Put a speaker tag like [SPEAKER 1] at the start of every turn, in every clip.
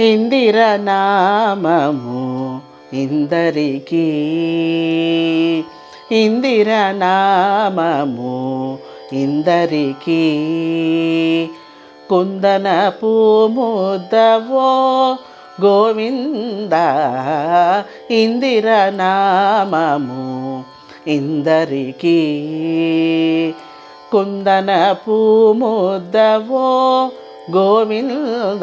[SPEAKER 1] ఇందిరనామము ఇందరికీ. ఇందిరనామము ఇందరికీ. కుందన పూముద్దవో గోవింద. ఇందిరనామము ఇందరికీ. కుందన పూముద్దవో గోవింద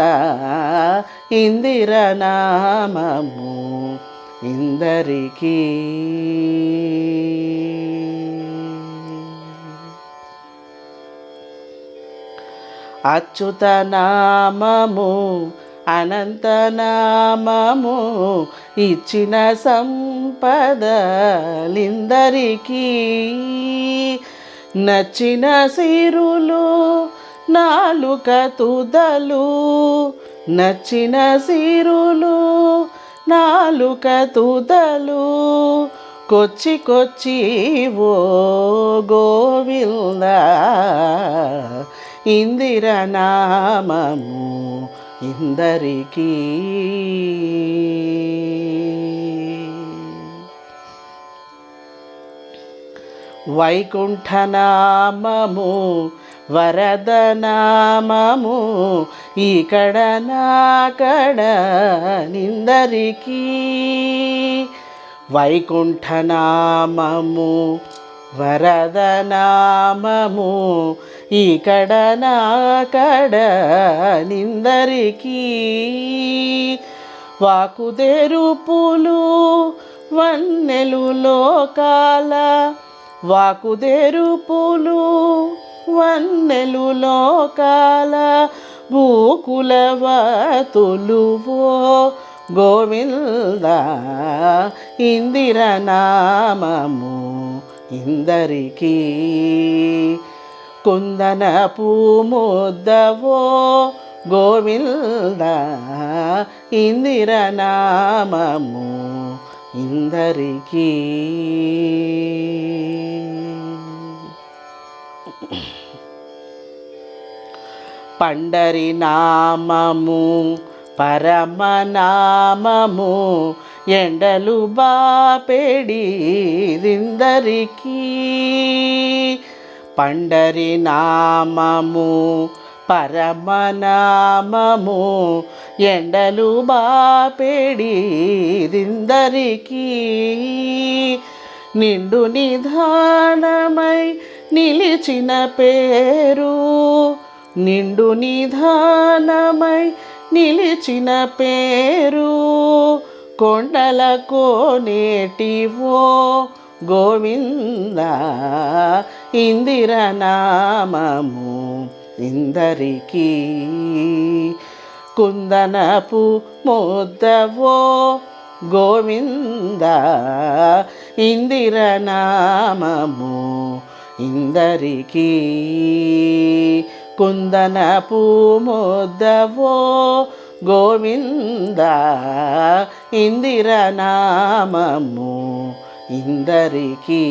[SPEAKER 1] ఇందిర నామము ఇందరికీ. అచ్యుత నామము అనంత ఇచ్చిన సంపదలిందరికీ. నచ్చిన సిరులు నాలుక తుదలు నచ్చిన సిరులు నాలుక తుదలు కొచ్చి కొచ్చి ఓ గోవింద ఇందిర నామము ఇందరికీ. వైకుంఠనామము వరదనామము ఇక్కడ నాకడ నిందరికీ. వైకుంఠనామము వరదనామము ఇక్కడ నాకడ నిందరికీ. వాకుదెరుపులు వన్నెలు లోకాల వాకుదెరుపులు వన్నెలు లోకాల భూకులవతులువో గోవింద ఇందిరనామము ఇందరికీ. కుందన పూముద్దవో. గోవింద ఇందిరనామము ఇందరికీ. పండరి నామము పరమనామము ఎండలు బాపెడిరిందరికీ పండరి నామము పరమనామము ఎండలు బాపెడిరిందరికీ నిండు నిధానమై నిలిచిన పేరు నిండు నిధానమై నిలిచిన పేరు కొండల కోనేటివో గోవింద ఇందిరనామము ఇందరికీ. కుందనపు ముద్దవో గోవింద ఇందిరనామము ఇందరికీ. కుందన పూముద్దవో గోవింద ఇందిరనామము ఇందరికీ.